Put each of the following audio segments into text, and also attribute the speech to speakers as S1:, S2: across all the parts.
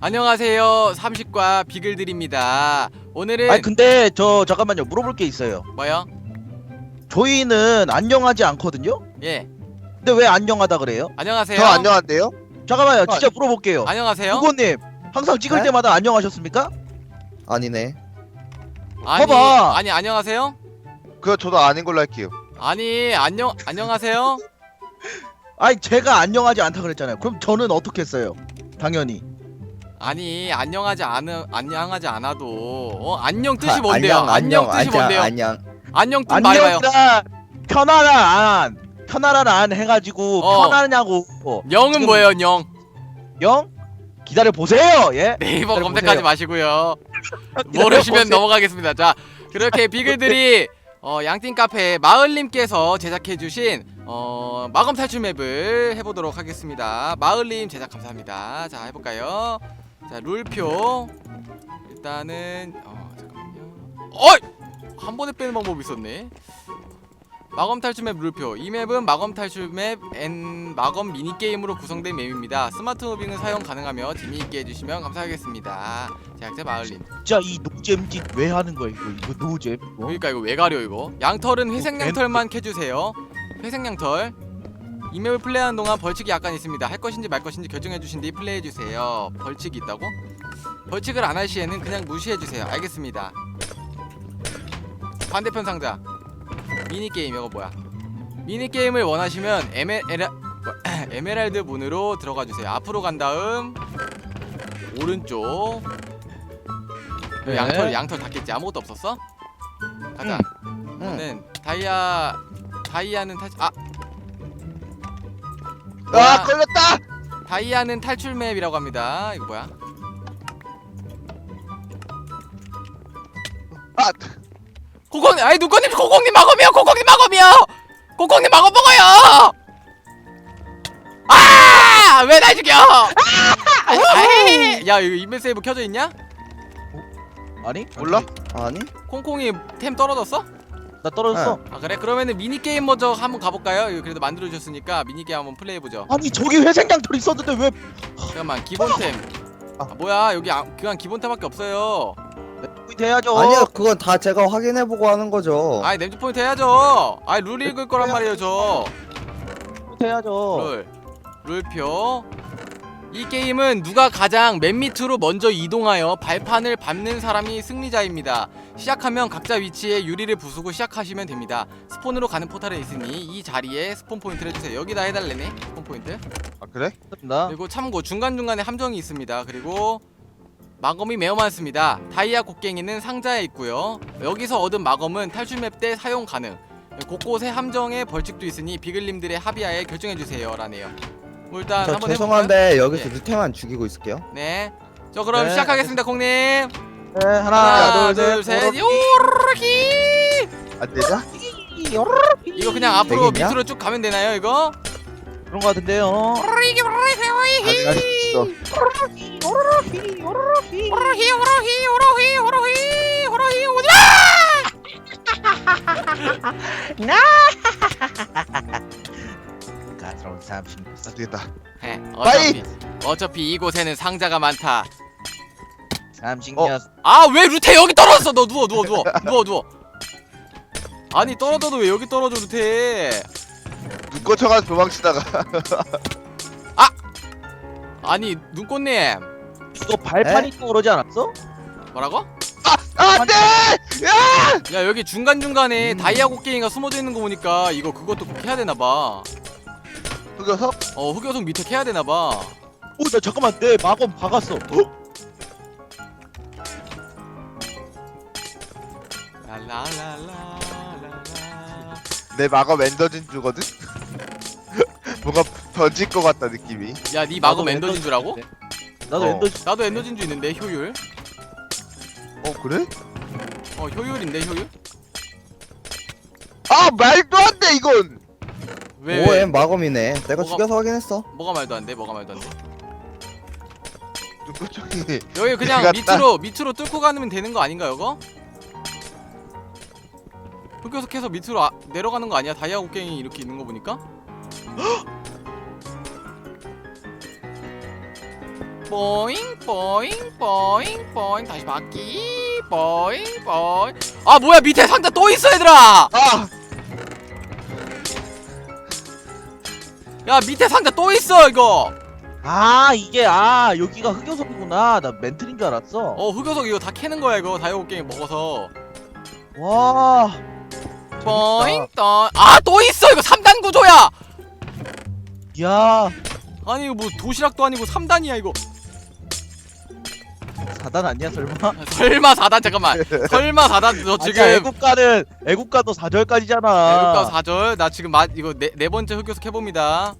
S1: 안녕하세요. 삼식과 비글들입니다. 오늘은
S2: 아니 근데 저 잠깐만요 물어볼 게 있어요.
S1: 뭐요?
S2: 저희는 안녕하지 않거든요.
S1: 예.
S2: 근데 왜 안녕하다 그래요?
S1: 안녕하세요.
S3: 저 안녕한데요?
S2: 잠깐만요 진짜 물어볼게요.
S1: 안녕하세요.
S2: 후보님 항상 찍을
S3: 네?
S2: 때마다 안녕하셨습니까?
S3: 아니네.
S1: 아니,
S2: 봐봐.
S1: 아니 안녕하세요.
S3: 그거 저도 아닌 걸로 할게요.
S1: 아니 안녕 안녕하세요.
S2: 아니 제가 안녕하지 않다 그랬잖아요. 그럼 저는 어떻게 했어요? 당연히
S1: 아니 안녕하지 않은 안녕하지 않아도 어, 안녕 뜻이
S3: 아,
S1: 뭔데요? 안녕, 뜻이 뭔데요?
S3: 안녕.
S1: 안녕 뜻 말해봐요.
S2: 안녕이란 편안한 안 편안한 안 해가지고
S1: 어.
S2: 편하냐고 어.
S1: 영은
S2: 지금-
S1: 뭐예요? 영.
S2: 영 기다려 보세요. 예.
S1: 네이버
S2: 기다려
S1: 검색하지. 마시고요.
S2: 기다려
S1: 모르시면
S2: 보세요.
S1: 넘어가겠습니다. 자, 그렇게 비글들이 어, 양띵 카페 마을님께서 제작해주신 어, 마검 탈출 맵을 해보도록 하겠습니다. 마을님 제작 감사합니다. 자, 해볼까요? 자, 룰표 일단은 어 잠깐만요. 어이 한 번에 빼는 방법이 있었네. 마검 탈출 맵 룰표. 이 맵은 마검 탈출 맵앤 마검 미니 게임으로 구성된 맵입니다. 스마트 무빙은 사용 가능하며 재미있게 해주시면 감사하겠습니다. 제작자 마을님.
S2: 진짜 이 노잼 짓 왜 하는 거야 이거 이거 노잼 이거?
S1: 그러니까 이거 왜 가려 이거? 양털은 회색 양털만 캐주세요. 회색 양털. 이 맵을 플레이하는 동안 벌칙이 약간 있습니다. 할 것인지 말 것인지 결정해 주신 뒤 플레이해 주세요. 벌칙이 있다고? 벌칙을 안 할 시에는 그냥 무시해 주세요. 알겠습니다. 반대편 상자. 미니 게임 이거 뭐야? 미니 게임을 원하시면 에메 에라 뭐, 에메랄드 문으로 들어가 주세요. 앞으로 간 다음 오른쪽.
S2: 네.
S1: 양털 양털 닫겠지 아무것도 없었어? 가자.
S3: 응.
S1: 저는 다이아 다이아는 탈 아,
S3: 아
S1: 뭐야?
S3: 걸렸다.
S1: 다이아는 탈출 맵이라고 합니다. 이거 뭐야?
S3: 아
S1: 고공님, 아이 누꺼님 고공님 마검이요. 고공님 마검이요. 고공님 마검 먹어요. 아! 왜 날 죽여? 아이, 아이. 야, 이거 인벤 세이브 켜져 있냐?
S2: 아니
S3: 몰라?
S4: 아니?
S1: 콩콩이 템 떨어졌어?
S2: 나 떨어졌어.
S1: 아 그래? 그러면은 미니 게임 먼저 한번 가볼까요? 이거 그래도 만들어 주셨으니까 미니 게임 한번 플레이해 보죠.
S2: 아니 저기 회색 양털 있었는데 왜
S1: 잠깐만 기본템. 아, 뭐야 여기 아, 그냥 기본템밖에 없어요.
S2: 포인트 해야죠?
S4: 아니요, 그건 다 제가 확인해보고 하는 거죠.
S1: 아이 냄새 포인트 해야죠. 아이 룰 읽을 거란 말이에요 저.
S2: 포인트 해야죠.
S1: 룰 룰표. 이 게임은 누가 가장 맨 밑으로 먼저 이동하여 발판을 밟는 사람이 승리자입니다. 시작하면 각자 위치에 유리를 부수고 시작하시면 됩니다. 스폰으로 가는 포탈에 있으니 이 자리에 스폰 포인트를 해주세요. 여기다 해달래네 스폰 포인트.
S3: 아 그래?
S2: 나
S1: 그리고 참고 중간중간에 함정이 있습니다. 그리고 마검이 매우 많습니다. 다이아 곡괭이는 상자에 있고요. 여기서 얻은 마검은 탈출 맵 때 사용 가능. 곳곳에 함정에 벌칙도 있으니 비글님들의 합의하에 결정해 주세요. 라네요. 뭐 일단
S4: 저
S1: 한번
S4: 죄송한데 여기서
S1: 예.
S4: 루테만 죽이고 있을게요.
S1: 해볼까요? 네. 저 그럼
S2: 네,
S1: 시작하겠습니다, 콩님.
S2: 네,
S1: 하나,
S2: 하나,
S1: 둘, 셋,
S2: 요렇게.
S1: 요르기.
S3: 안 되냐?
S1: 이거 그냥 앞으로
S4: 되겠냐?
S1: 밑으로 쭉 가면 되나요, 이거?
S2: 그런 거 같은데요.
S1: 요르기, 요르기,
S3: 아직 있어.
S1: 요르기, 요르기, 요르기, 요르기, 요르기, 요르기, 오지
S2: 가스로운 30.
S3: 안 되겠다.
S1: 해.
S3: 빠이!
S1: 어차피 어차피 이곳에는 상자가 많다.
S2: 30년.
S1: 아 왜 루테 여기 떨어졌어? 너 누워 누워 누워 누워 누워. 아니 떨어져도 왜 여기 떨어져 루테?
S3: 눈 꽂혀가서 도망치다가
S1: 아니 눈꽃님
S2: 이거 발판 있고 그러지 않았어?
S1: 뭐라고?
S3: 아, 안돼! 야!
S1: 야 여기 중간 중간에
S2: 음.
S1: 다이아 곡괭이가 숨어져 있는 거 보니까 이거 그것도 꼭 해야 되나 봐.
S3: 흑여석?
S1: 어 흑요석 밑에 캐야 되나 봐.
S2: 오, 나 잠깐만 내 마검 박았어. 어?
S1: 랄랄랄랄랄라.
S3: 내 마검 엔더진 주거든? 뭔가 던질 것 같다 느낌이.
S1: 야 네 마검
S2: 나도
S1: 엔더 진주라고?
S2: 나도
S3: 어.
S2: 엔더
S1: 나도 엔더 진주 있는데 효율?
S3: 어 그래?
S1: 어 효율인데 효율?
S3: 아 말도 안 돼 이건!
S1: 왜?
S4: 오,
S1: 왜?
S4: 엠 마검이네. 내가
S1: 뭐가-
S4: 죽여서 확인했어.
S1: 뭐가 말도 안 돼? 뭐가 말도 안 돼?
S3: 눈.
S1: 여기 그냥
S3: 내가
S1: 밑으로 밑으로 뚫고 가면 되는 거 아닌가 이거? 흑요석 해서 밑으로 아, 내려가는 거 아니야? 다이아 곡괭이 이렇게 있는 거 보니까? 뽀잉 뽀잉 뽀잉 뽀잉. 다시 바퀴. 뽀잉 뽀잉. 아 뭐야 밑에 상자 또 있어 얘들아!
S3: 아!
S1: 야 밑에 상자 또 있어 이거!
S2: 아 이게 아 여기가 흑요석이구나. 나 멘틀인 줄 알았어.
S1: 어 흑요석 이거 다 캐는 거야 이거. 다이오 게임 먹어서.
S2: 와
S1: 뽀잉 떠아또 있어. 이거 3단 구조야.
S2: 야.
S1: 아니 이거 뭐 도시락도 아니고 3단이야 이거.
S2: 4단 아니야 설마?
S1: 설마 4단 잠깐만. 설마 4단. 너
S2: 지금 애국가는 애국가도 4절까지잖아.
S1: 애국가 4절? 나 지금 마, 이거 네, 네 번째 흑요석 해봅니다.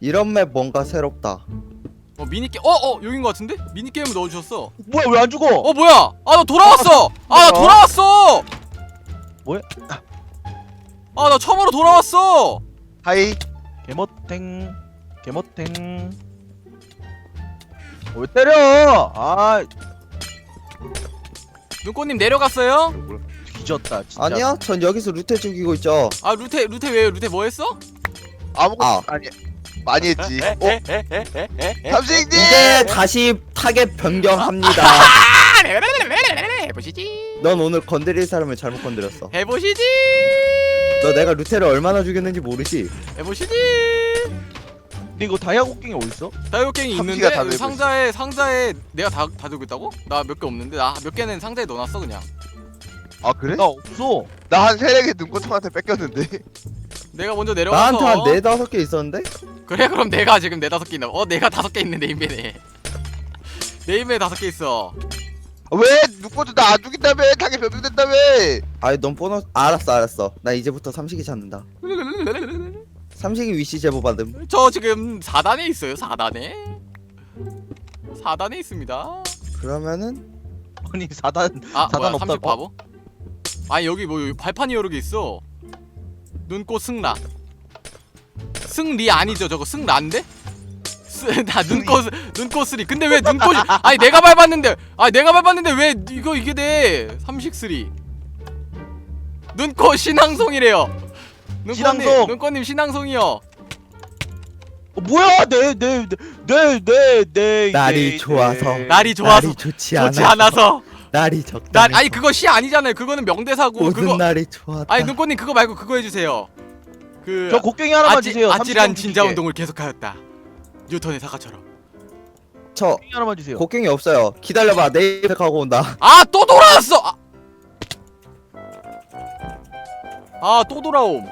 S4: 이런 맵 뭔가 새롭다.
S1: 어 미니게임 어어 여긴 거 같은데? 미니게임을 넣어주셨어.
S2: 뭐야 왜 안 죽어?
S1: 어 뭐야? 아 나 돌아왔어! 아나
S2: 뭐야?
S1: 돌아왔어
S2: 뭐야?
S1: 아 나 처음으로 돌아왔어
S3: 하이
S2: 개멋탱 개멋탱 어, 왜 때려 아
S1: 눈꽃님 내려갔어요?
S2: 뒤졌다 진짜
S4: 아니야? 전 여기서 루테 죽이고 있죠.
S1: 아 루테 루테 왜요 루테 뭐 했어?
S3: 아무것도
S4: 아.
S3: 아. 니 많이 했지 어? 삼식님!
S4: 이제 다시 타겟 변경합니다.
S1: 해보시지
S4: 넌 오늘 건드릴 사람을 잘못 건드렸어.
S1: 해보시지
S4: 너 내가 루테를 얼마나 죽였는지 모르지?
S1: 해보시지
S2: 근데 이거 다이아 곡괭이 어딨어?
S1: 다이오갱이
S3: 삼시가 다
S1: 있는데
S3: 들고
S1: 상자에 상자에 내가 다, 다 들고 있다고? 나 몇 개 없는데 나 몇 개는 상자에 넣어놨어 그냥
S3: 아 그래?
S2: 나 없어
S3: 나 한 세네 개 눈꽃형한테 뺏겼는데
S1: 내가 먼저 내려가서
S4: 나한테 한 네 다섯 개 있었는데?
S1: 그래 그럼 내가 지금 네 다섯 개 있나 어 내가 다섯 개 있네 네임배네 네임배 다섯 개 있어
S3: 왜 눈꽃도 나 안 죽인다며 당연히 변경된다며
S4: 아이 넌 보너스 알았어 알았어. 나 이제부터 삼식이 찾는다. 삼식이 위시 제보 받음.
S1: 저 지금 4단에 있어요 4단에 4단에 있습니다
S4: 그러면은
S2: 아니 4단
S1: 아
S2: 사단
S1: 뭐야
S2: 없다고?
S1: 30 바보? 아니 여기 뭐 여기 발판이 여러 개 있어 눈꽃 승라 승리 아니죠 저거 승라인데? 쓰- 나 눈꽃 눈꽃3 근데 왜 눈꽃이 아니 내가 밟았는데 아니 내가 밟았는데 왜 이거 이게 돼? 삼식3 눈꽃 신앙송이래요.
S2: 신앙송!
S1: 눈꽃님 신앙송이요.
S2: 어, 뭐야? 내내내내내내
S4: 날이 좋아서.
S1: 날이 좋아서.
S4: 날이 좋지
S1: 좋지
S4: 않아.
S1: 않아서.
S4: 날이 적다.
S1: 날 아니 그거 시 아니잖아요. 그거는 명대사고.
S4: 모든
S1: 그거
S4: 날이 좋았다.
S1: 아니 눈꽃님 그거 말고 그거 해주세요. 그
S2: 저 곡괭이 하나만
S1: 아찔,
S2: 주세요.
S1: 아찔한
S2: 30점
S1: 진자
S2: 주기에.
S1: 운동을 계속하였다 뉴턴의 사과처럼
S4: 저
S2: 곡괭이 하나만 주세요
S4: 곡괭이 없어요. 기다려봐. 내일 가고 온다.
S1: 아 또 돌아왔어 아 또 돌아옴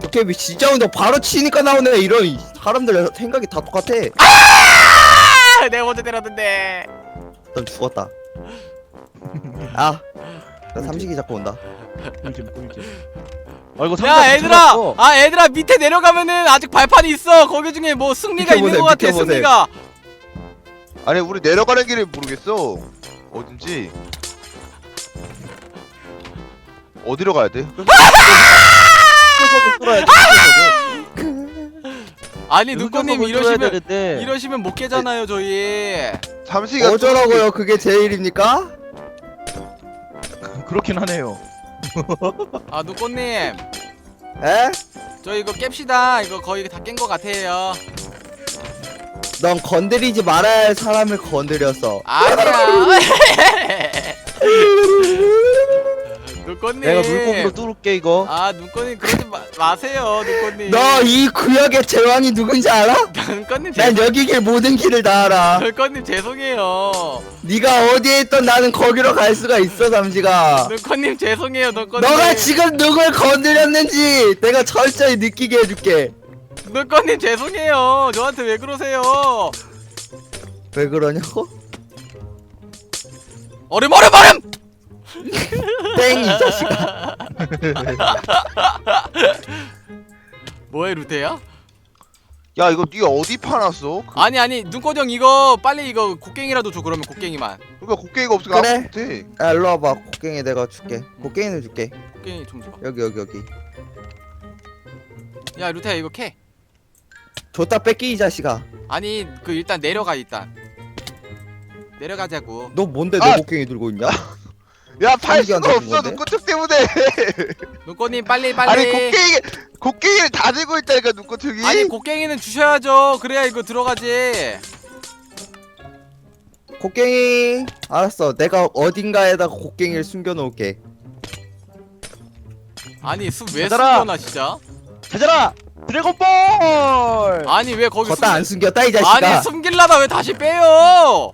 S4: 도깨비 진짜 운동 바로 치니까 나오네. 이런 이 사람들 생각이 다 똑같아.
S1: 아 내가 먼저 때렸는데
S4: 넌 죽었다. 아, 나 삼식이 잡고 온다.
S2: 꿀잼 꿀잼 아 이거
S1: 야
S2: 상자
S1: 얘들아
S2: 붙여놨어.
S1: 아 얘들아 밑에 내려가면은 아직 발판이 있어 거기 중에 뭐 승리가 있는
S4: 보세요,
S1: 것 같아
S4: 밑에 보세요.
S1: 승리가
S3: 아니 우리 내려가는 길을 모르겠어 어딘지 어디로 가야 돼?
S1: 아니. 눈꽃님 이러시면
S2: 되는데.
S1: 이러시면 못 깨잖아요 저희
S3: 삼식이가
S4: 어쩌라고요? 그게 제 일입니까?
S2: 그렇긴 하네요
S1: 아 눈꽃님
S4: 에?
S1: 저 이거 깹시다 이거 거의 다깬것 같아요
S4: 넌 건드리지 말아야 할 사람을 건드렸어.
S1: 아니야 눈꽃님
S2: 내가 물고기로 뚫을게 이거
S1: 아 눈꽃님 그러지 마, 마세요 눈꽃님
S4: 너 이 구역의 제왕이 누군지 알아?
S1: 눈꽃님 난죄
S4: 여기 길 모든 길을 다 알아.
S1: 눈꽃님 죄송해요
S4: 네가 어디에 있던 나는 거기로 갈 수가 있어 삼시가.
S1: 눈꽃님 죄송해요 눈꽃님
S4: 너가 지금 누굴 건드렸는지 내가 철저히 느끼게 해줄게.
S1: 눈꽃님 죄송해요 저한테 왜 그러세요
S4: 왜 그러냐고?
S1: 얼음 얼음 얼음
S4: 땡 이 자식아.
S1: 뭐해 루테야?
S3: 야 이거 니 어디 파놨어? 그,
S1: 아니 아니 형 이거 빨리 이거 곡괭이라도 줘 그러면 곡괭이만
S3: 그러니까 곡괭이가 없으니까
S4: 그래.
S3: 아무것도 못해
S4: 야 일로 와봐. 곡괭이 내가 줄게. 곡괭이는 줄게.
S1: 곡괭이 좀 줘봐
S4: 여기 여기 여기.
S1: 야 루테야 이거 캐
S4: 줬다 뺏기 이 자식아.
S1: 아니 그 일단 내려가 일단 내려가자고
S4: 너 뭔데
S3: 아!
S4: 너 곡괭이 들고 있냐?
S3: 야, 팔 수가 없어,
S4: 건데?
S3: 눈꽃 때문에.
S1: 눈꽃님 빨리 빨리.
S3: 아니, 곡괭이, 곡괭이를 다 들고 있다니까, 눈꽃 형이.
S1: 아니 곡괭이는 주셔야죠. 그래야 이거 들어가지.
S4: 곡괭이 알았어 내가 어딘가에다 가 곡괭이를 숨겨놓을게
S1: 아니 숲왜
S2: 얘들아.
S1: 숨겨놔 진짜?
S2: 찾아라 드래곤볼
S1: 아니 왜 거기
S4: 걷다
S1: 숨...
S4: 안 숨겼다 이 자식아
S1: 아니 숨길라다 왜 다시 빼요?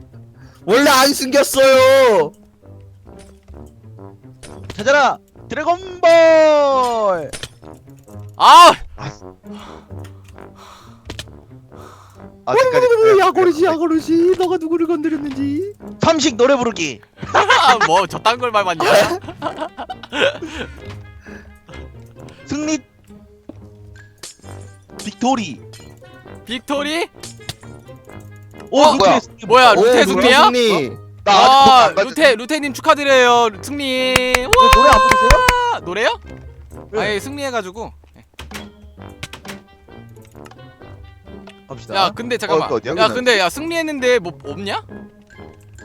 S4: 원래 안 숨겼어요
S2: 찾아라 드래곤볼
S1: 아
S3: 아직까지.
S4: 야고르시 야고르시 너가 누구를 건드렸는지
S2: 삼식 노래 부르기
S1: 뭐 저딴 걸 말봤냐?
S2: 승리 빅토리
S1: 빅토리?
S2: 오
S1: 어,
S2: 루테
S3: 뭐야?
S2: 승리
S1: 뭐야
S4: 오,
S1: 루테 승리야?
S4: 승리.
S3: 나 아직
S1: 아
S3: 봤는데.
S1: 루테 루테님 축하드려요 승리. 와
S2: 노래 안 부르세요?
S1: 노래요?
S2: 네.
S1: 아예 승리해가지고.
S2: 갑시다
S1: 야 근데 잠깐만.
S3: 어, 어디야?
S1: 야 근데 야 승리했는데 뭐 없냐?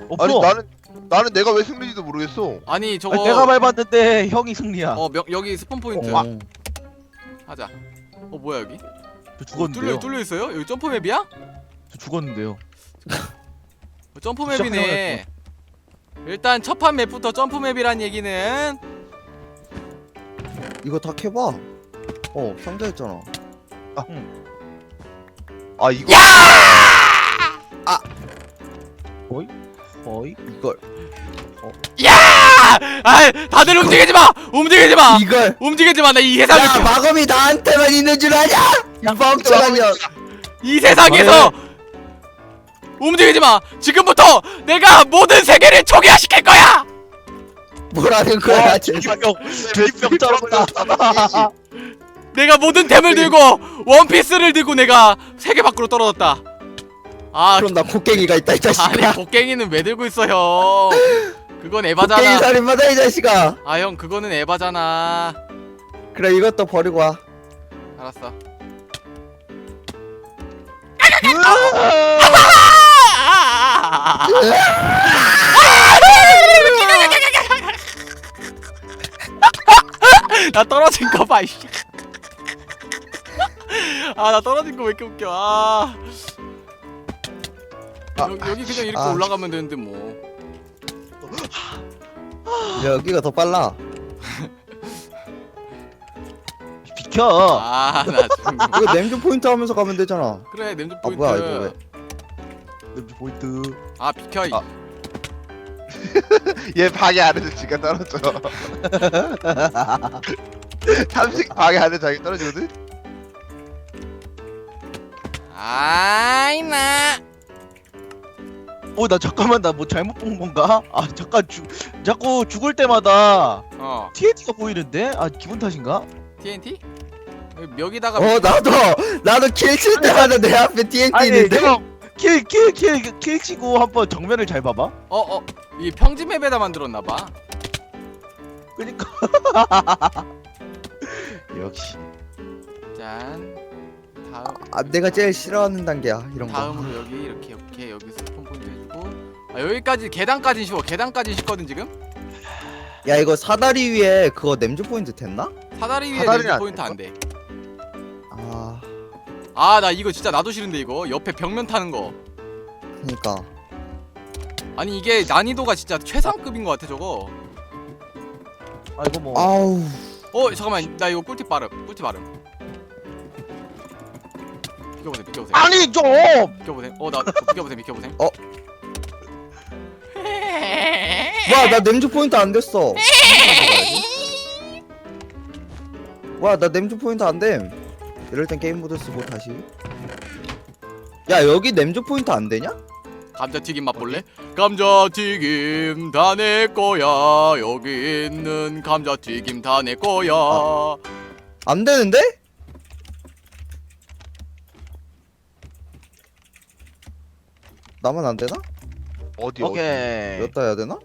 S2: 없어
S3: 아니, 나는, 나는 내가 왜 승리인지도 모르겠어.
S1: 아니 저거.
S2: 아니, 내가 밟았는데 형이 승리야
S1: 어 명, 여기 스폰 포인트
S4: 어.
S1: 하자. 어 뭐야 여기?
S2: 저
S1: 뚫려
S2: 죽었는데요
S1: 뚫려 있어요? 여기 점프 맵이야?
S2: 저 죽었는데요
S1: 어, 점프 맵이네. 일단 첫판 맵부터 점프 맵이란 얘기는
S4: 이거 다 캐봐. 어 상자 있잖아.
S3: 아, 이거.
S2: 어이?
S4: 이걸.
S1: 아 다들 움직이지 마! 움직이지 마!
S4: 이걸.
S1: 움직이지 마 나 이 세상을
S4: 야 마검이 나한테만 있는 줄 아냐? 이 멍청한 년
S1: 이 세상에서 움직이지 마. 지금부터 내가 모든 세계를 초기화시킬 거야.
S4: 뭐라는 거야
S2: 와
S4: 쟤.
S2: 주기병 주기병 쩔었다.
S1: 내가 모든 템을 들고 원피스를 들고 내가 세계 밖으로 떨어졌다. 아
S4: 그럼 나 곡괭이가 있다 이
S1: 아니
S4: 자식아.
S1: 곡괭이는 왜 들고 있어 형? 그건
S4: 곡괭이
S1: 에바잖아.
S4: 살인마다 이 자식아.
S1: 아 형 그거는 에바잖아.
S4: 그래 이것도 버리고 와.
S1: 알았어 나 떨어진 거 봐, 이씨. 아, 나 떨어진 거 왜 이렇게 웃겨. 아.
S4: 아,
S1: 여기, 여기 그냥 이렇게
S4: 아.
S1: 올라가면 되는데 뭐.
S4: 여기가 더 빨라
S2: 비켜
S1: 아, 나 지금.
S4: 이거 냄새 포인트 하면서 가면 되잖아
S1: 그래, 냄새
S4: 아
S1: 포인트.
S4: 뭐야 이거 왜
S2: 냄새 포인트
S1: 아, 비켜. 이.
S3: 아. 얘 방해 안 해도 지가 떨어져. 삼식 방해 안 해도 자기 떨어지거든?
S1: 아이, 나.
S2: 어 나 잠깐만 나 뭐 잘못 본 건가? 아 잠깐 죽 자꾸 죽을 때마다
S1: 어,
S2: TNT가 보이는데? 아 기분 탓인가?
S1: TNT? 여기 멱에다가.
S4: 어 나도 나도 킬칠 때마다 내 앞에 TNT
S2: 아니
S4: 있는데
S2: 내가 킬킬킬킬 치고 한번 정면을 잘 봐봐
S1: 어, 어. 이 평지 맵에다 만들었나 봐.
S2: 그니까 역시
S1: 짠. 다음.
S4: 아 내가 제일 싫어하는 단계야 이런 거
S1: 다음으로 여기 이렇게 이렇게 여기 스폰 포인트 해주고 아 여기까지 계단까지 쉬워 계단까지 쉽거든 지금
S4: 야 이거 사다리 위에 그거 냄새 포인트 됐나?
S1: 사다리 위에
S3: 사다리는
S1: 렌즈
S3: 안
S1: 포인트 안돼
S4: 아
S1: 아 나 이거 진짜 나도 싫은데 이거. 옆에 벽면 타는 거.
S4: 그니까.
S1: 아니 이게 난이도가 진짜 최상급인 것 같아 저거.
S2: 아 이거 뭐.
S4: 아우.
S1: 어 잠깐만. 나 이거 꿀팁 빠름 꿀팁 빠름 비켜보세요 비켜보세요.
S2: 아니 좀!
S1: 비켜보세요. 어나 비켜보세요 비켜보세요.
S4: 어? 와 나 냄새 포인트 안 됐어. 와 나 냄새 포인트 안됨 이럴 땐 게임 모드 쓰고 다시 야 여기 냄새 포인트 안 되냐?
S1: 감자튀김 맛볼래? 감자튀김 다 내 거야 여기 있는 감자튀김 다 내 거야
S4: 안 되는데? 나만 안 되나?
S3: 어디, 어디?
S2: 오케이
S4: 였다 해야 되나?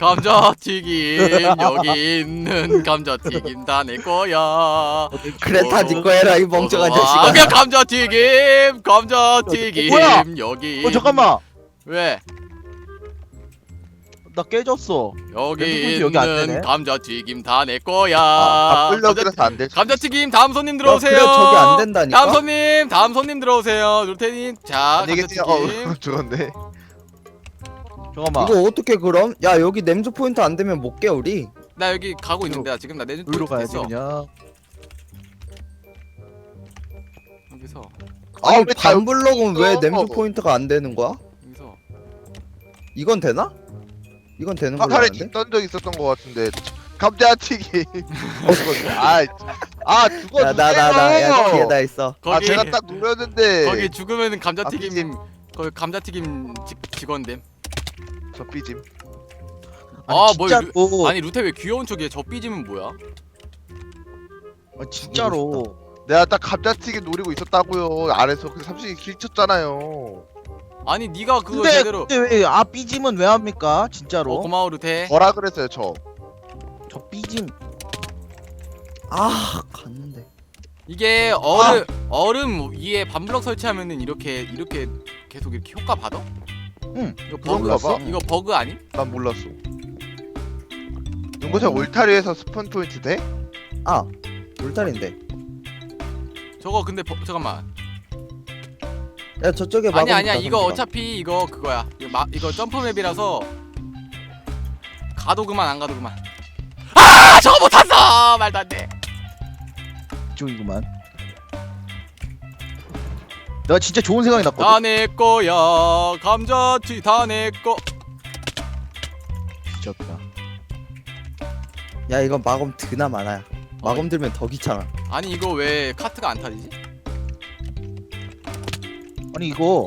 S1: 감자튀김 여기 있는 감자튀김 다 내 거야
S4: 그래 다 네거 해라 이 멍청한. 자식아
S1: 그냥 감자튀김 감자튀김
S2: 뭐야?
S1: 여기
S2: 어 잠깐만
S1: 왜?
S2: 나 깨졌어.
S1: 여기
S2: 안
S1: 있는
S2: 되네.
S1: 감자튀김 다 내 거야.
S3: 아, 바꾸려
S1: 감자,
S3: 그래서 안.
S1: 감자튀김 다음 손님
S4: 야,
S1: 들어오세요.
S4: 그래 저기 안 된다니까.
S1: 다음 손님, 다음 손님 들어오세요. 루테님, 자
S3: 안녕히 계세요.
S1: 감자튀김.
S3: 어, 죽었네.
S2: 잠깐만.
S4: 이거 어떻게 그럼? 야 여기 냄새 포인트 안 되면 못 깨 우리.
S1: 나 여기 가고 있는데 나 지금 나 내준
S2: 여기로 가야지
S1: 있어.
S2: 그냥.
S1: 여기서
S3: 아,
S4: 아니
S3: 왜 다-
S4: 반블럭은 왜? 냄새 포인트가 안 되는 거야?
S1: 여기서
S4: 이건 되나? 이건 되는 걸로
S3: 화살에
S4: 아는데?
S3: 던적 있었던 것 같은데. 감자튀김. 아, 아 죽어.
S4: 야 나 나 나 야 뒤에 나 있어.
S3: 아
S1: 거기
S3: 제가 딱 눌렀는데.
S1: 거기 죽으면 감자튀김
S3: 아,
S1: 거기 감자튀김 직, 직원됨.
S3: 저 삐짐.
S1: 아, 뭘
S2: 진짜로.
S1: 아니 루테 왜 귀여운 척이야? 저 삐짐은 뭐야?
S2: 아, 진짜로.
S3: 내가 딱 감자튀김 노리고 있었다고요. 아래서 그 삼식이 길 쳤잖아요.
S1: 아니 네가 그거
S2: 근데
S1: 제대로
S2: 근데 왜아 삐짐은 왜 합니까? 진짜로.
S1: 어, 고마워 루테.
S3: 뭐라 그랬어요 저.
S2: 저 삐짐.
S4: 아 갔는데.
S1: 이게 얼음 얼음 위에 반블럭 설치하면은 이렇게 이렇게 계속 이렇게 효과 받아?
S2: 응.
S1: 이거 버그
S3: 그런가 봐.
S1: 이거 버그 아니?
S3: 난 몰랐어. 눈꽃에 울타리에서 스폰 포인트 돼?
S4: 아 울타리인데.
S1: 저거 근데 버, 잠깐만.
S4: 야 저쪽에
S1: 아니
S4: 막아놓자,
S1: 아니야 이거. 어차피 이거 그거야. 이거 마, 이거 점프 맵이라서 가도 그만 안 가도 그만. 아 저거 못 탔어 말도 안 돼.
S2: 이쪽이구만. 내가 진짜 좋은 생각이 났거든.
S1: 다 내 거야 감자튀 다내 거.
S2: 미쳤다.
S4: 야 이건 마검 드나 많아야. 마검 들면 더 귀찮아.
S1: 아니 이거 왜 카트가 안 타지지?
S2: 아니 이거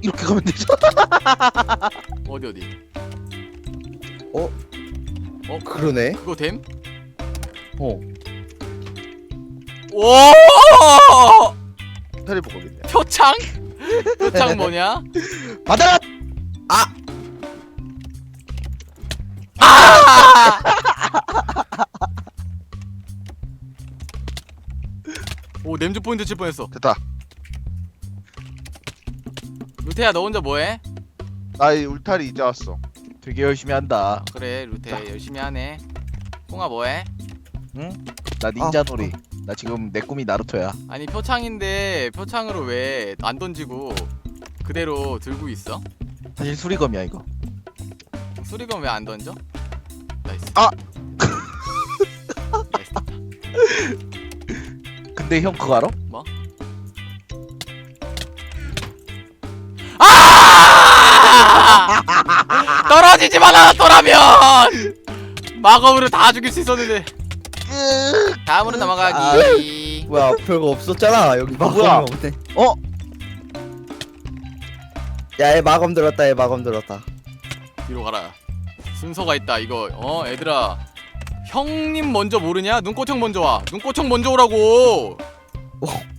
S2: 이렇게 가면 되죠?
S1: 어디 어디?
S4: 어?
S1: 어
S4: 그러네.
S1: 그거 됨?
S4: 어.
S1: 오!
S3: 울타리 보고 있네.
S1: 표창? 표창 뭐냐?
S2: 받아라.
S1: 아! 오 냄새 포인트 칠 뻔했어.
S3: 됐다.
S1: 루테야 너 혼자 뭐해?
S3: 나이 울타리 이제 왔어.
S2: 되게 열심히 한다.
S1: 그래 루테 열심히 하네. 꽁아 뭐해?
S2: 나 닌자 놀이. 나 지금 내 꿈이 나루토야.
S1: 아니 표창인데 표창으로 왜 안 던지고 그대로 들고 있어?
S2: 사실 수리검이야 이거.
S1: 수리검 왜 안 던져? 나이스.
S3: 아!
S1: 나이스.
S2: 근데 형 그거 알아?
S1: 아! 떨어지지 마라 또라면 마검으로 다 죽일 수 있었는데 다음으로 넘어가기
S4: 뭐야 별거 없었잖아 여기 마검이
S2: 뭐야?
S4: 없네.
S2: 어?
S4: 야얘 마검 들었다 얘 마검 들었다.
S1: 뒤로 가라 순서가 있다 이거 어 얘들아 형님 먼저 모르냐 눈꽃형 먼저 와 눈꽃형 먼저 오라고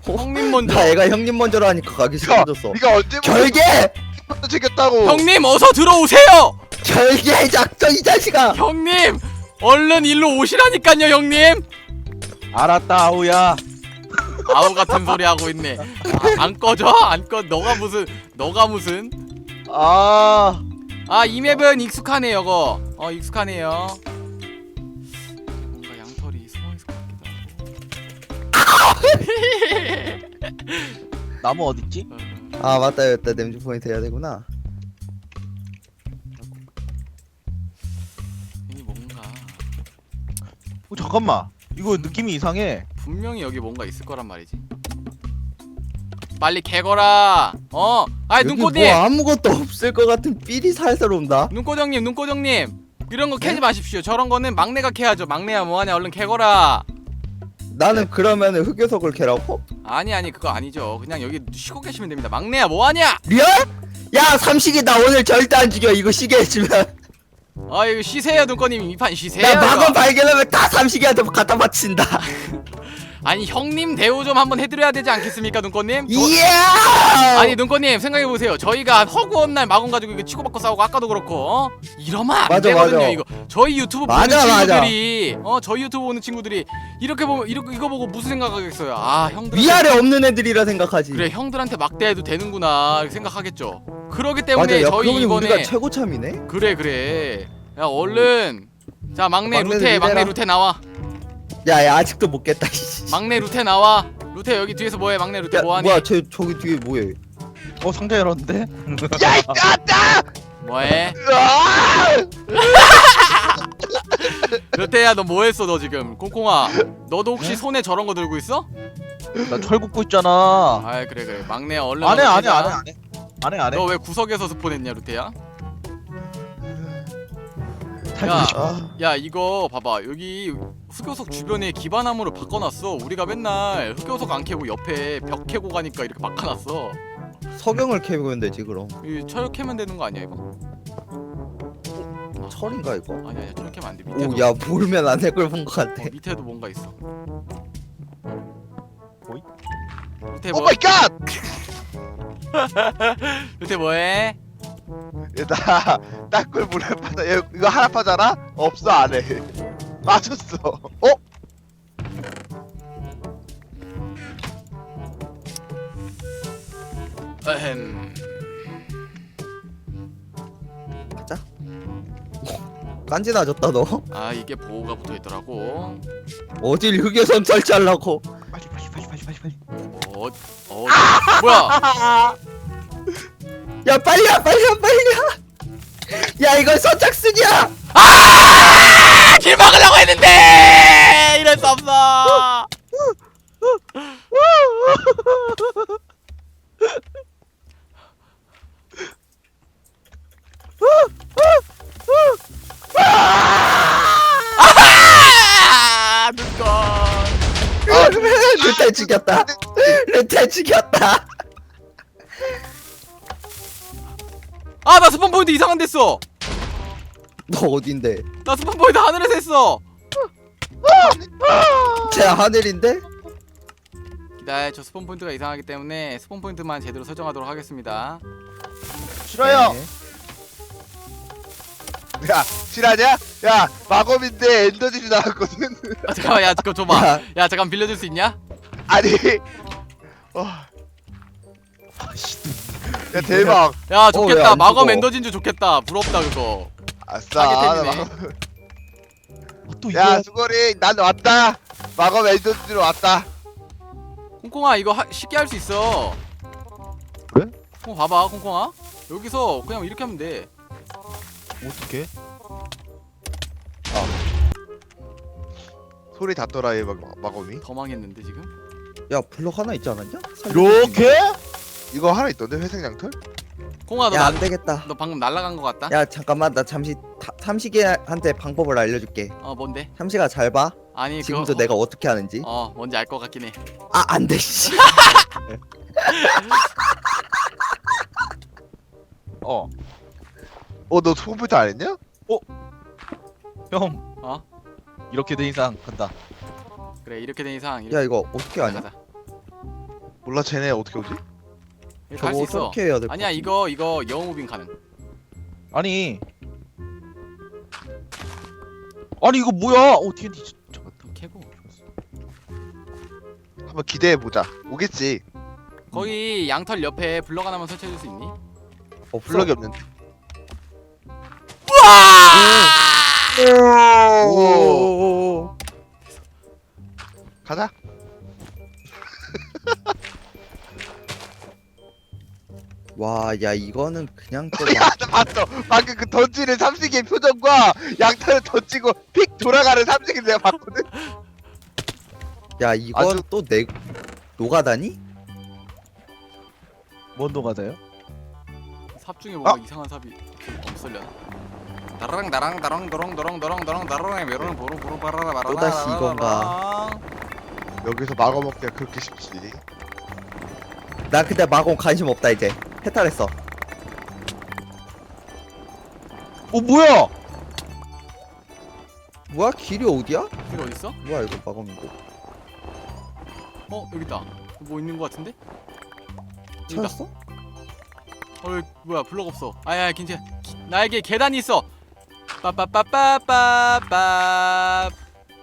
S1: 형님 먼저
S4: 나 애가 형님 먼저로 하니까 가기 싫어졌어.
S3: 네가 언제
S4: 결계!
S3: 부터 챙겼다고?
S1: 형님 어서 들어오세요
S4: 결계 작전 이 자식아!
S1: 형님 얼른 일로 오시라니까요 형님.
S2: 알았다 아우야.
S1: 아우 같은 소리 하고 있네. 아, 안 꺼져? 안꺼 너가 무슨 너가 무슨?
S2: 아.
S1: 아 이 맵은 익숙하네 요거. 어 익숙하네요. 뭔가 양털이 숨어있을 것 같기도 하고.
S2: 나무 어딨지?
S1: 어,
S4: 아 맞다. 맞다 냄새 포인트 해야 되구나.
S2: 어, 잠깐만. 이거 느낌이 이상해.
S1: 분명히 여기 뭔가 있을 거란 말이지. 빨리 캐거라. 어? 아이
S4: 여기
S1: 눈꽃님!
S4: 뭐 아무것도 없을 것 같은 삘이 살살 온다.
S1: 눈꽃형님 눈꽃형님! 이런 거 캐지 마십시오. 저런 거는 막내가 캐야죠. 막내야 뭐하냐. 얼른 캐거라.
S4: 나는 그러면은 흑요석을 캐라고?
S1: 아니 아니 그거 아니죠. 그냥 여기 쉬고 계시면 됩니다. 막내야 뭐하냐!
S4: 리얼? 야 삼식이 나 오늘 절대 안 죽여. 이거 시계 해주면
S1: 아 이거 쉬세요 눈꽃님 이판 쉬세요
S4: 나
S1: 이거.
S4: 마검 발견하면 다 삼식이한테 갖다 바친다
S1: 아니 형님 대우 좀 한번 해드려야 되지 않겠습니까 눈꽃님? 저-
S4: 이야
S1: 아니 눈꽃님 생각해보세요 저희가 허구한 날 마검 가지고 이거 치고받고 싸우고 아까도 그렇고 어? 이러면 안
S4: 맞아,
S1: 되거든요
S4: 맞아.
S1: 이거 저희 유튜브
S4: 맞아, 맞아.
S1: 친구들이 어 저희 유튜브 보는 친구들이 이렇게 보면 이렇게 이거 보고 무슨 생각하겠어요? 아 형들
S4: 위아래 없는 애들이라 생각하지.
S1: 그래 형들한테 막대해도 되는구나 이렇게 생각하겠죠. 그러기 때문에
S4: 맞아. 야,
S1: 저희 이번에
S4: 우리가 최고 참이네.
S1: 그래 그래. 야 얼른 자 막내
S4: 막내
S1: 루테 막내
S4: 리베라.
S1: 루테 나와.
S4: 야 야 아직도 못 깼다. 씨.
S1: 막내 루테 나와. 루테 여기 뒤에서 뭐해? 막내 루테
S4: 야,
S1: 뭐하니?
S4: 뭐야 저 저기 뒤에 뭐해?
S2: 어 상자 열었는데?
S3: 야, 이 아,
S1: 뭐해?
S3: 아!
S1: 루테야 너 뭐했어 너 지금? 콩콩아 너도 혹시
S2: 네?
S1: 손에 저런 거 들고 있어?
S2: 나철 굽고 있잖아.
S1: 아 그래 그래 막내 얼른
S2: 안해
S1: 얼른
S2: 안해. 안해 안해. 안해 안해.
S1: 너왜 구석에서 스폰했냐 루테야? 야.
S4: 아,
S1: 야 이거 봐봐 여기 흑요석 주변에 기반함으로 바꿔놨어 우리가 맨날 흑요석 안 캐고 옆에 벽 캐고 가니까 이렇게 바꿔놨어
S4: 석영을 캐면 되지 그럼.
S1: 이철 캐면 되는 거 아니야 이거?
S4: 철인가 이거?
S1: 아니 아니야 철 캐면 안돼 밑에도
S4: 오야 모르면 안될걸본것 같아.
S1: 어, 밑에도 뭔가 있어
S2: 뭐이?
S1: 밑에
S3: 오
S1: 뭐
S3: 마이 갓!
S1: 밑에 뭐해?
S3: 나 딱굴 물에 빠져. 얘 이거 하나 파잖아? 없어 안 해. 빠졌어. 어?
S1: 에헴
S4: 깐지나졌다 너.
S1: 아 이게 보호가 붙어있더라고
S4: 어딜 흑여선 설치하려고.
S2: 빨리 빨리 빨리 빨리 빨리 빨리.
S1: 어, 어 뭐야
S4: 야 빨리야 빨리야 빨리야. 야 이건 선착순이야.
S1: 아, 길 막으려고 했는데 이럴 수 없어
S4: 죽였다. 르테 죽였다.
S1: 아, 나 스폰 포인트 이상한 데어
S4: 너 어딘데?
S1: 나 스폰 포인트 하늘에서 했어.
S4: 쟤 하늘인데?
S1: 기다려, 저 스폰 포인트가 이상하기 때문에 스폰 포인트만 제대로 설정하도록 하겠습니다.
S3: 싫어요.
S4: 네.
S3: 야 실화냐? 야 마검인데 엔더진이 나왔거든.
S1: 아, 잠깐만, 야, 그거 줘봐.
S4: 야,
S1: 야, 잠깐 빌려줄 수 있냐?
S3: 아니. 어. 야 대박.
S1: 야,
S4: 어,
S1: 좋겠다.
S4: 왜안
S1: 마검
S4: 죽어?
S1: 엔더진주 좋겠다. 부럽다 그거.
S3: 아싸.
S1: 타겟 템이네.
S3: 마검.
S2: 또 이거.
S3: 야 수고리 난 왔다. 마검 엔더진으로 왔다.
S1: 콩콩아, 이거 하, 쉽게 할 수 있어.
S2: 그래?
S1: 콩 봐봐, 콩콩아. 여기서 그냥 이렇게 하면 돼.
S2: 어떻게?
S3: 소리 닿더라 얘 마, 마검이.
S1: 더 망했는데 지금.
S4: 야 블럭 하나 있지 않았냐?
S2: 이렇게?
S3: 이거 하나 있던데 회색 양털?
S1: 콩아, 너,
S4: 야
S1: 나,
S4: 안 되겠다.
S1: 너 방금 날아간 거 같다.
S4: 야 잠깐만 나 잠시 타, 삼식이한테 방법을 알려줄게.
S1: 어, 뭔데?
S4: 삼식아 잘 봐.
S1: 아니,
S4: 지금도
S1: 그거,
S4: 내가 어떻게 하는지.
S1: 어, 뭔지 알 것 같긴 해.
S4: 아 안돼 씨.
S2: 어.
S3: 어 너 컴퓨터 안 했냐?
S2: 형.
S1: 어?
S2: 이렇게 된 이상 간다.
S1: 그래, 이렇게 된 이상 이렇게
S4: 야 이거 어떻게 하냐?
S1: 가자.
S3: 몰라 쟤네 어떻게 오지?
S1: 이렇게 할
S4: 저거
S1: 수 있어.
S4: 어떻게 해야 돼?
S1: 아니야, 이거 이거 영어 무빙 가능.
S2: 아니. 아니 이거 뭐야? 어 TNT 잠깐.
S1: 더 캐고.
S3: 한번 기대해 보자. 오겠지.
S1: 거기 양털 옆에 블럭 하나만 설치해 줄 수 있니?
S4: 없어.
S3: 블럭이 없는데.
S4: 오.
S3: 오. 가자.
S4: 와, 야 이거는 그냥 또
S3: 야, 나 봤어. 방금 그 던지는 삼식의 표정과 양털을 던지고 픽 돌아가는 삼식을 내가 봤거든.
S4: 야 이건
S3: 아주-
S4: 또내 노가다니?
S2: 뭔 노가다요?
S1: 삽 중에 뭔가
S3: 어?
S1: 이상한 삽이 없을려나? 나랑 나랑 나랑 너랑 너랑 너랑 너랑 나랑 메로는 보로 보로 바라라 바라라
S4: 또다시 이건가?
S3: 아, 여기서 막아 먹기가 그렇게 쉽지.
S4: 나 근데 마공 관심 없다 이제. 해탈했어.
S2: 어 뭐야?
S4: 뭐야 길이 어디야?
S1: 이거 어디 있어?
S4: 뭐야 이거 마공이고.
S1: 어 여기 있다. 뭐 있는 거 같은데? 여기다.
S4: 찾았어?
S1: 어 여기 뭐야 블럭 없어. 아야 괜찮아. 기- 나에게 계단이 있어. 빠빠빠빠빠빠.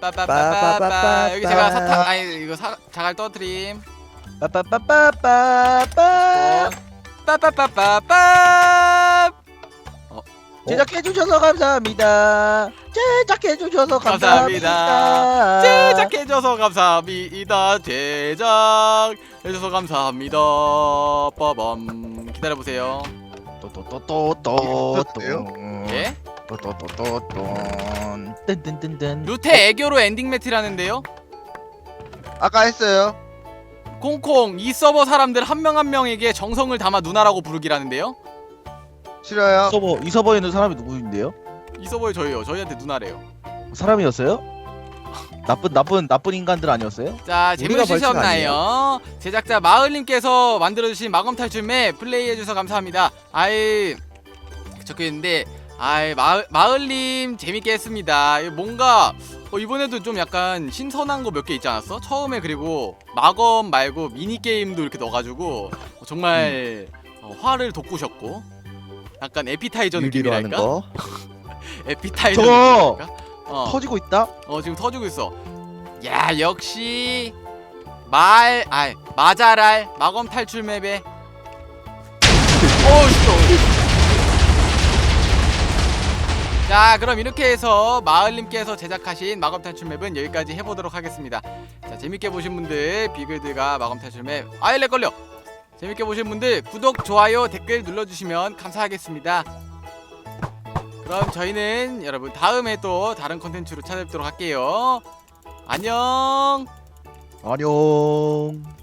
S1: 빠빠빠빠빠 여기 제가 사탕 아니 이거 사, 자갈 떠드림
S2: 빠빠빠빠빠빠
S1: 빠빠빠빠빠
S2: 제작해 주셔서 감사합니다 제작해 주셔서
S1: 감사합니다.
S2: 감사합니다
S1: 제작해 줘서 감사합니다 제작 해 줘서 감사합니다 빠밤 기다려 보세요
S2: 또또또또또
S1: 예?
S2: 또또또또 뜬뜬뜬뜬
S1: 루테 애교로 엔딩 매트라는데요
S3: 아까 했어요.
S1: 콩콩 이 서버 사람들 한 명 한 명에게 정성을 담아 누나라고 부르기라는데요
S3: 싫어요.
S2: 서버 이 서버에 있는 사람이 누구인데요?
S1: 이 서버에 저희요 저희한테 누나래요
S2: 사람이었어요? 나쁜 나쁜 나쁜 인간들 아니었어요?
S1: 자
S4: 우리가
S1: 재밌으셨나요? 제작자 마을님께서 만들어주신 마검 맵 플레이해주셔서 감사합니다. 아이 적혀있는데 아이 마을, 마을님 재밌게 했습니다. 뭔가 어, 이번에도 좀 약간 신선한 거 몇 개 있지 않았어? 처음에 그리고 마검 말고 미니 게임도 이렇게 넣어가지고 어, 정말 어, 화를 돋구셨고 약간 에피타이저
S4: 유리로 하는
S1: 느낌이랄까?
S4: 거.
S1: 에피타이저
S2: 저거
S1: 느낌이랄까? 어.
S2: 터지고 있다?
S1: 어 지금 터지고 있어. 야 역시 말, 아 마자랄 마검 탈출 맵에. 자 그럼 이렇게 해서 마을님께서 제작하신 마검 탈출 맵은 여기까지 해보도록 하겠습니다. 자 재밌게 보신 분들 비글들과 마검 탈출 맵 아일렉 걸려. 재밌게 보신 분들 구독 좋아요 댓글 눌러주시면 감사하겠습니다. 그럼 저희는 여러분 다음에 또 다른 컨텐츠로 찾아뵙도록 할게요. 안녕.
S2: 안녕